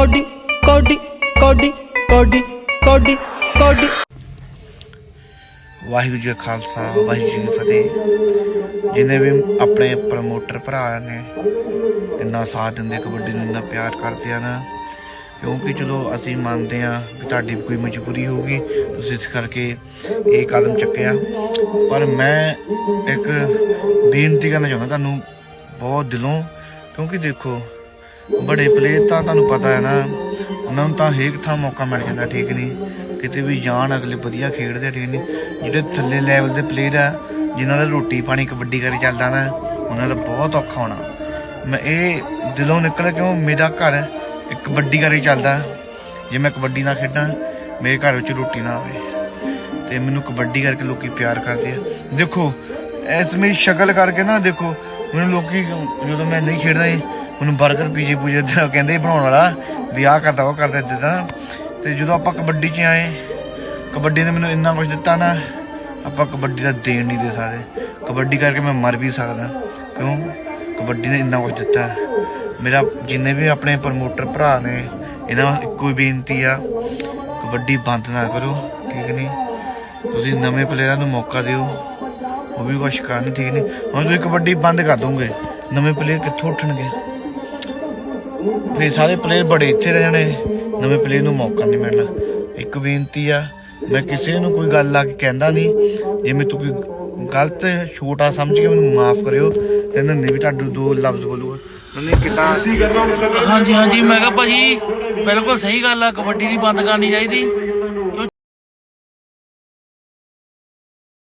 Cody ਕੋਡੀ ਕੋਡੀ ਕੋਡੀ ਕੋਡੀ ਕੋਡੀ। ਵਾਹਿਗੁਰੂ ਜੀ ਕਾ ਖਾਲਸਾ, ਵਾਹਿਗੁਰੂ ਜੀ ਕੀ ਫਤਿਹ। ਜਿਨੇ ਵੀ ਆਪਣੇ ਪ੍ਰਮੋਟਰ ਭਰਾ ਨੇ, ਇੰਨਾ ਸਾਥ ਦਿੰਦੇ, ਕਬੱਡੀ ਨੂੰ ਇੰਨਾ ਪਿਆਰ ਕਰਦੇ ਆ ਨਾ, ਕਿਉਂਕਿ ਚਲੋ ਅਸੀਂ ਮੰਨਦੇ ਆ ਕਿ ਤੁਹਾਡੀ ਕੋਈ ਮਜਬੂਰੀ ਹੋਊਗੀ, ਤੁਸੀਂ ਇਸ ਕਰਕੇ ਇਹ ਕਦਮ ਚੱਕਿਆ। ਪਰ ਮੈਂ ਇੱਕ ਬੇਨਤੀ ਕਰਨਾ ਚਾਹੁੰਦਾ ਤੁਹਾਨੂੰ, ਬਹੁਤ ਦਿਲੋਂ, ਕਿਉਂਕਿ ਦੇਖੋ ਬੜੇ ਪਲੇਅਰ ਤਾਂ ਤੁਹਾਨੂੰ ਪਤਾ ਹੈ ਨਾ ਉਹਨਾਂ ਨੂੰ ਤਾਂ ਹੇਕ ਥਾਂ ਮੌਕਾ ਮਿਲ ਜਾਂਦਾ ਠੀਕ ਨਹੀਂ? ਕਿਤੇ ਵੀ ਜਾਣ ਅਗਲੇ ਵਧੀਆ ਖੇਡਦੇ ਆ, ਠੀਕ ਨਹੀਂ? ਜਿਹੜੇ ਥੱਲੇ ਲੈਵਲ ਦੇ ਪਲੇਅਰ ਆ ਜਿਨ੍ਹਾਂ ਦਾ ਰੋਟੀ ਪਾਣੀ ਕਬੱਡੀ ਕਰੇ ਚੱਲਦਾ ਨਾ ਉਹਨਾਂ ਦਾ ਬਹੁਤ ਔਖਾ ਹੋਣਾ। ਮੈਂ ਇਹ ਦਿਲੋਂ ਨਿਕਲ ਕਿਉਂ ਮੇਰਾ ਘਰ ਇੱਕ ਕਬੱਡੀ ਕਰੇ ਚੱਲਦਾ। ਜੇ ਮੈਂ ਕਬੱਡੀ ਨਾ ਖੇਡਾਂ ਮੇਰੇ ਘਰ ਵਿੱਚ ਰੋਟੀ ਨਾ ਆਵੇ। ਤੇ ਮੈਨੂੰ ਕਬੱਡੀ ਕਰਕੇ ਲੋਕੀ ਪਿਆਰ ਕਰਦੇ ਆ। ਦੇਖੋ ਇਸ ਮੇਰੀ ਸ਼ਕਲ ਕਰਕੇ ਨਾ ਦੇਖੋ ਮੈਨੂੰ ਲੋਕੀ ਜਦੋਂ ਮੈਂ ਨਹੀਂ ਖੇਡਦਾ ਸੀ ਮੈਨੂੰ 버ਗਰ ਪੀਜੇ ਪੂਜੇ ਦਾ ਕਹਿੰਦੇ ਬਣਾਉਣ ਵਾਲਾ, ਵੀ ਆਹ ਕਰਦਾ ਉਹ ਕਰਦਾ ਏਦਾਂ ਦਾ। ਤੇ ਜਦੋਂ ਆਪਾਂ ਕਬੱਡੀ 'ਚ ਆਏ, ਕਬੱਡੀ ਨੇ ਮੈਨੂੰ ਇੰਨਾ ਕੁਝ ਦਿੱਤਾ ਨਾ, ਆਪਾਂ ਕਬੱਡੀ ਦਾ ਦੇਣ ਨਹੀਂ ਦੇ ਸਕਦੇ। ਕਬੱਡੀ ਕਰਕੇ ਮੈਂ ਮਰ ਵੀ ਸਕਦਾ। ਕਿਉਂ? ਕਬੱਡੀ ਨੇ ਇੰਨਾ ਕੁਝ ਦਿੱਤਾ। ਮੇਰਾ ਜਿੰਨੇ ਵੀ ਆਪਣੇ ਪ੍ਰਮੋਟਰ ਭਰਾ ਨੇ, ਇਹਨਾਂ ਨੂੰ ਇੱਕੋ ਹੀ ਬੇਨਤੀ ਆ, ਕਬੱਡੀ ਬੰਦ ਨਾ ਕਰੋ, ਠੀਕ ਨਹੀਂ? ਤੁਸੀਂ ਨਵੇਂ ਪਲੇਅਰਾਂ ਨੂੰ ਮੌਕਾ ਦਿਓ, ਉਹ ਵੀ ਕੁਛ ਕਰਨ, ਠੀਕ ਨਹੀਂ? ਹੁਣ ਤੁਸੀਂ ਕਬੱਡੀ ਬੰਦ ਕਰ ਦੋਗੇ, ਨਵੇਂ ਪਲੇਅਰ ਕਿੱਥੋਂ ਉੱਠਣਗੇ? ਫੇਰ ਸਾਰੇ ਪਲੇਅਰ ਬੜੇ ਇੱਥੇ ਰਹਿ ਜਾਣੇ। ਨਵੇਂ ਪਲੇਅਰ ਨੂੰ ਮੌਕਾ ਨਹੀਂ ਮਿਲਣਾ। ਇੱਕ ਬੇਨਤੀ ਆ ਮੈਂ ਕਿਸੇ ਨੂੰ ਕੋਈ ਗੱਲ ਆ ਕੇ ਕਹਿੰਦਾ ਨਹੀਂ। ਜੇ ਮੈਂ ਤੂੰ ਕੋਈ ਗਲਤ ਛੋਟਾ ਸਮਝ ਕੇ ਮੈਨੂੰ ਮਾਫ ਕਰਿਓ ਤੇ ਨੰਨੇ ਵੀ ਤੁਹਾਡੇ ਦੋ ਲਫ਼ਜ਼ ਬੋਲੂਗਾ। ਨੰਨੇ ਕਿਦਾਂ? ਹਾਂਜੀ ਹਾਂਜੀ ਮੈਂ ਕਿਹਾ ਭਾਜੀ ਬਿਲਕੁਲ ਸਹੀ ਗੱਲ ਆ ਕਬੱਡੀ ਨਹੀਂ ਬੰਦ ਕਰਨੀ ਚਾਹੀਦੀ।